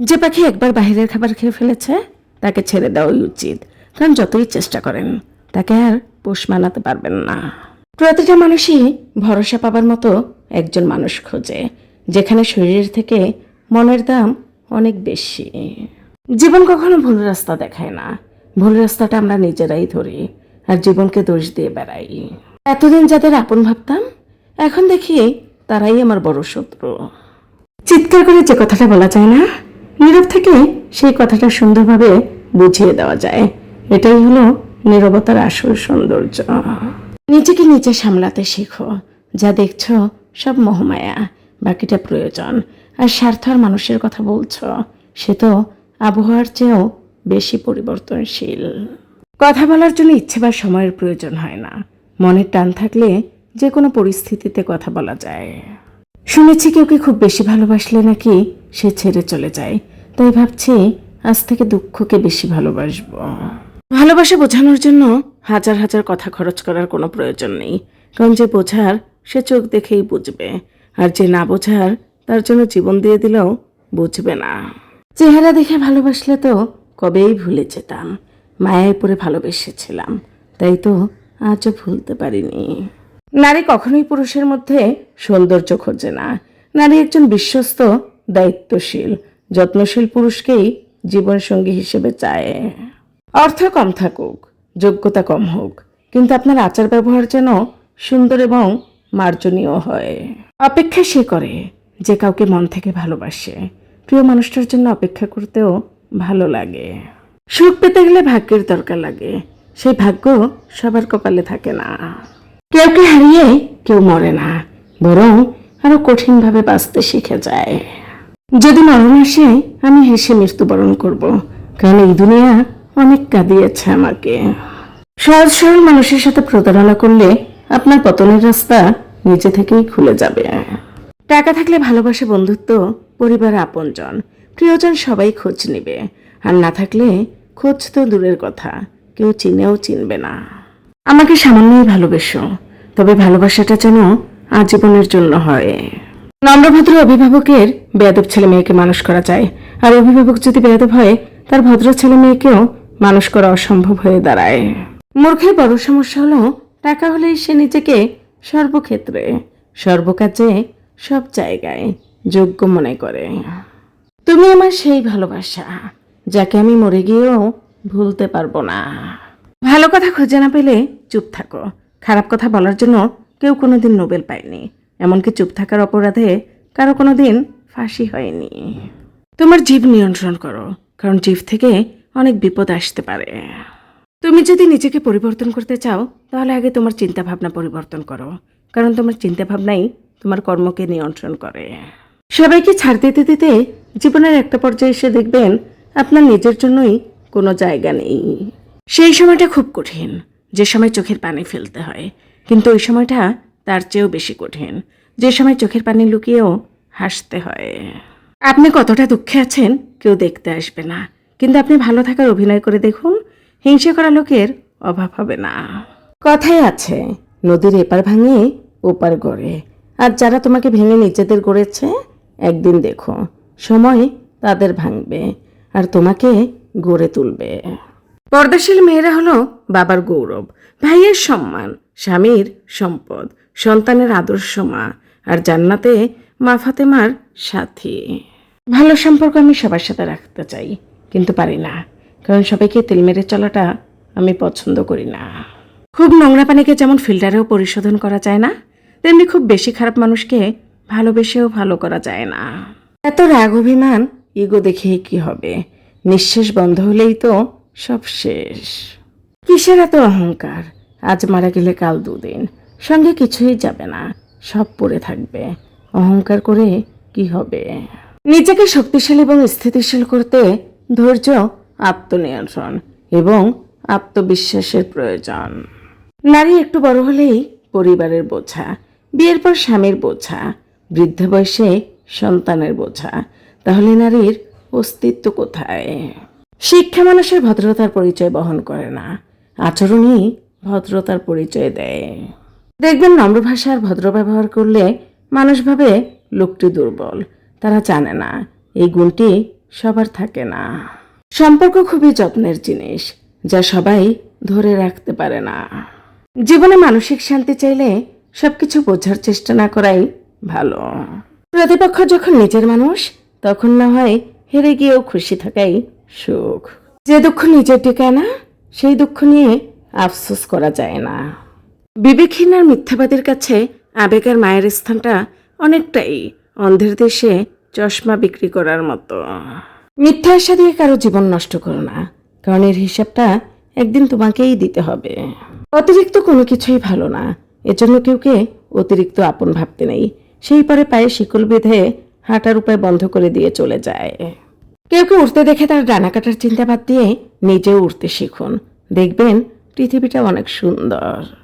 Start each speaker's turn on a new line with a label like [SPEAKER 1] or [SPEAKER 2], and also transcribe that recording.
[SPEAKER 1] যে পাখি একবার বাইরের খাবার খেয়ে ফেলেছে, তাকে ছেড়ে দেওয়াই উচিত। কারণ যতই চেষ্টা করেন, তাকে আর পোষ মানাতে পারবেন না। প্রতিটা মানুষই ভরসা পাবার মতো একজন মানুষ খোঁজে, যেখানে শরীরের থেকে মনের দাম অনেক বেশি। জীবন কখনো ভুল রাস্তা দেখায় না। ভুল রাস্তাটা আমরা নিজেরাই ধরি, আর জীবনকে দোষ দিয়ে বেড়াই। এতদিন যাদের আপন ভাবতাম, এখন দেখি তারাই আমার বড় শত্রু। চিৎকার করে যে কথাটা বলা যায় না নীরব থেকে সেই কথাটা সুন্দরভাবে বুঝিয়ে দেওয়া যায়। এটাই হলো নীরবতার আসল সৌন্দর্য। নিজেকে নিজে সামলাতে শেখো। যা দেখছ সব মোহমায়া, বাকিটা প্রয়োজন। আর স্বার্থ আর মানুষের কথা বলছো, সে তো আবহাওয়ার চেয়েও বেশি পরিবর্তনশীল। কথা বলার জন্য ইচ্ছে বা সময়ের প্রয়োজন হয় না। মনের টান থাকলে যে কোনো পরিস্থিতিতে কথা বলা যায়। শুনেছি কেউ কি খুব বেশি ভালোবাসলে নাকি সে ছেড়ে চলে যায়। তাই ভাবছি আজ থেকে দুঃখকে বেশি ভালোবাসবো। ভালোবাসা বোঝানোর জন্য হাজার হাজার কথা খরচ করার কোনো প্রয়োজন নেই। কারণ যে বোঝার, সে চোখ দেখেই বুঝবে। আর যে না বোঝার, তার জন্য জীবন দিয়ে দিলেও বুঝবে না। চেহারা দেখে ভালোবাসলে তো কবেই ভুলে যেতাম। মায়ায় পড়ে ভালোবেসেছিলাম। তাই তো আজও ভুলতে পারিনি। নারী কখনোই পুরুষের মধ্যে সৌন্দর্য খোঁজে না। নারী একজন বিশ্বস্ত, দায়িত্বশীল যত্নশীল পুরুষকেই জীবনসঙ্গী হিসেবে চায়। অর্থ কম থাকুক, যোগ্যতা কম হোক, কিন্তু আপনার আচার ব্যবহার যেন সুন্দর এবং মার্জনীয় হয়। অপেক্ষা সে করে যে কাউকে মন থেকে ভালোবাসে। প্রিয় মানুষটার জন্য অপেক্ষা করতেও ভালো লাগে। সুখ পেতে গেলে ভাগ্যের দরকার লাগে। সেই ভাগ্য সবার কপালে থাকে না। কেউকে হারিয়ে কেউ মরে না, বরং আরও কঠিনভাবে বাঁচতে শিখে যায়। যদি মরণ আসে, আমি হেসে মৃত্যুবরণ করব। কারণ এই দুনিয়া অনেক কাঁদিয়েছে আমাকে। সহজ সরল মানুষের সাথে প্রতারণা করলে আপনার পতনের রাস্তা নিজে থেকেই খুলে যাবে। টাকা থাকলে ভালোবাসা বন্ধুত্ব, পরিবার আপনজন, প্রিয়জন সবাই খোঁজ নেবে। আর না থাকলে খোঁজ তো দূরের কথা, কেউ চিনেও চিনবে না। আমাকে সামান্যই ভালোবেসো, তবে ভালোবাসাটা যেন আজীবনের জন্য হয়। নম্রভদ্র অভিভাবকের বেয়াদব ছেলে মেয়েকে মানুষ করা যায়। আর অভিভাবক যদি বেয়াদব হয়, তার ভদ্র ছেলে মেয়েকেও মানুষ করা অসম্ভব হয়ে দাঁড়ায়। মূর্খের বড় সমস্যা হলো, টাকা হলেই সে নিজেকে সর্বক্ষেত্রে, সর্বকাজে, সব জায়গায় যোগ্য মনে করে। তুমি আমার সেই ভালোবাসা, যাকে আমি মরে গিয়েও ভুলতে পারব না। ভালো কথা খুঁজে না পেলে চুপ থাকো। খারাপ কথা বলার জন্য কেউ কোনোদিন নোবেল পায়নি। এমনকি চুপ থাকার অপরাধে কারও কোনো দিন ফাঁসি হয়নি। তোমার জীব নিয়ন্ত্রণ করো, কারণ জীব থেকে অনেক বিপদ আসতে পারে। তুমি যদি নিজেকে পরিবর্তন করতে চাও, তাহলে আগে তোমার চিন্তা ভাবনা পরিবর্তন করো, কারণ তোমার চিন্তা ভাবনাই তোমার কর্মকে নিয়ন্ত্রণ করে। সবাইকে ছাড় দিতে দিতে জীবনের একটা পর্যায়ে এসে দেখবেন আপনার নিজের জন্যই কোনো জায়গা নেই। সেই সময়টা খুব কঠিন, যে সময় চোখের পানি ফেলতে হয়। কিন্তু ওই সময়টা তার চেয়েও বেশি কঠিন। যে সময় চোখের পানি লুকিয়েও হাসতে হয়। আপনি কতটা দুঃখে আছেন কেউ দেখতে আসবে না। কিন্তু আপনি ভালো থাকার অভিনয় করে দেখুন, হিংসে করা লোকের অভাব হবে না। কথাই আছে, নদীর এপার ভাঙে, ওপার গড়ে। আর যারা তোমাকে ভেঙে নিজেদের গড়েছে, একদিন দেখো, সময় তাদের ভাঙবে আর তোমাকে গড়ে তুলবে। পর্দাশীল মেয়েরা হলো বাবার গৌরব। ভাইয়ের সম্মান, স্বামীর সম্পদ, সন্তানের আদর্শ মা, আর জান্নাতে মা ফাতেমার সাথী। ভালো সম্পর্ক আমি সবার সাথে রাখতে চাই, কিন্তু পারি না। কারণ সবাইকে তেল মেরে চলাটা আমি পছন্দ করি না। খুব নোংরা পানিকে যেমন ফিল্টারেও পরিশোধন করা যায় না, তেমনি খুব বেশি খারাপ মানুষকে ভালোবেসেও ভালো করা যায় না। এত রাগ, অভিমান, ইগো দেখে কি হবে? নিঃশ্বাস বন্ধ হলেই তো সব শেষ। কিসের এত অহংকার? আজ মারা গেলে কাল দুদিন। সঙ্গে কিছুই যাবে না। সব পড়ে থাকবে। অহংকার করে কি হবে? নিজেকে শক্তিশালী এবং স্থিতিশীল করতে ধৈর্য, আত্মনিয়ন্ত্রণ এবং আত্মবিশ্বাসের প্রয়োজন। নারী একটু বড় হলেই পরিবারের বোঝা, বিয়ের পর স্বামীর বোঝা, বৃদ্ধ বয়সে সন্তানের বোঝা। তাহলে নারীর অস্তিত্ব কোথায়? শিক্ষা মানুষের ভদ্রতার পরিচয় বহন করে না। আচরণই ভদ্রতার পরিচয় দেয়। দেখবেন নম্র ভাষার ভদ্র ব্যবহার করলে মানুষ ভাবে লোকটি দুর্বল। তারা জানে না, এই গুণটি সবার থাকে না। সম্পর্ক খুবই যত্নের জিনিস, যা সবাই ধরে রাখতে পারে না। জীবনে মানসিক শান্তি চাইলে সবকিছু বোঝার চেষ্টা না করাই ভালো। প্রতিপক্ষ যখন নিজের মানুষ, তখন না হয় হেরে গিয়েও খুশি থাকাই সুখ। যে দুঃখ নিজের টিকায় না সেই দুঃখ নিয়ে আফসোস করা যায় না। বিবেকহীন আর মিথ্যাবাদীর কাছে আবেগের মায়ের স্থানটা অনেকটাই অন্ধের দেশে চশমা বিক্রি করার মতো। মিথ্যা আশা দিয়ে কারও জীবন নষ্ট করো না, কারণ এর হিসাবটা একদিন তোমাকেই দিতে হবে। অতিরিক্ত কোনো কিছুই ভালো না, এজন্য কেউকে অতিরিক্ত আপন ভাবতে নেই, সেই পরে পায়ে শিকল বেঁধে হাঁটার উপায় বন্ধ করে দিয়ে চলে যায়। কেউ কেউ উঠতে দেখে তার ডানা কাটার চিন্তা বাদ দিয়ে নিজেও উঠতে শিখুন। দেখবেন পৃথিবীটা অনেক সুন্দর।